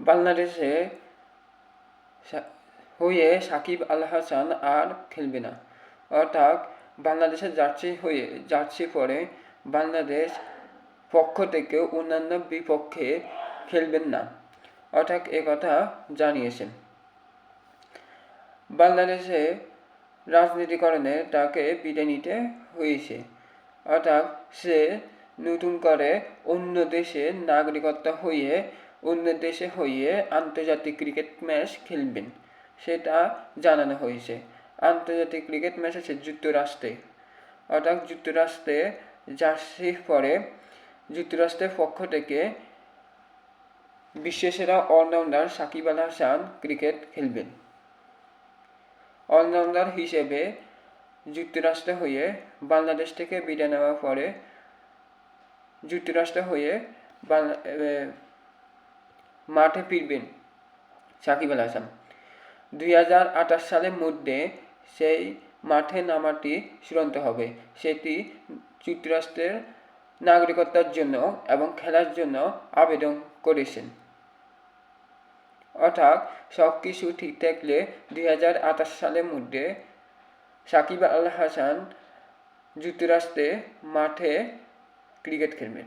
বাংলাদেশে হয়ে সাকিব আল হাসান আর খেলবে না। অর্থাৎ বাংলাদেশের জার্সি হয়ে, জার্সি পরে বাংলাদেশ পক্ষ থেকে অন্যান্য বিপক্ষে খেলবেন না। অর্থাৎ একথা জানিয়েছেন। বাংলাদেশে রাজনীতিকরণে তাকে বিদায় নিতে হয়েছে। অর্থাৎ সে নতুন করে অন্য দেশের নাগরিকত্ব হয়ে অন্য দেশে হয়ে আন্তর্জাতিক ক্রিকেট ম্যাচ খেলবেন। সেটা জানানো হয়েছে আন্তর্জাতিক ক্রিকেট ম্যাচ আছে যুক্তরাষ্ট্রে। অর্থাৎ যুক্তরাষ্ট্রে জার্সি পরে যুক্তরাষ্ট্রের পক্ষ থেকে বিশ্বসেরা অলরাউন্ডার সাকিব আল হাসান ক্রিকেট খেলবেন। অলরাউন্ডার হিসেবে যুক্তরাষ্ট্র হয়ে বাংলাদেশ থেকে বিদায় নেওয়ার পরে যুক্তরাষ্ট্র হয়ে বাংলা- মাঠে ফিরবেন সাকিব আল হাসান। দুই হাজার আঠাশ সালের মধ্যে সেই মাঠে নামাটি চূড়ান্ত হবে। সেটি যুক্তরাষ্ট্রের নাগরিকতার জন্য এবং খেলার জন্য আবেদন করেছেন। অর্থাৎ সব কিছু ঠিক থাকলে দুই হাজার আঠাশ সালের মধ্যে সাকিব আল হাসান যুক্তরাষ্ট্রে মাঠে ক্রিকেট খেলবেন।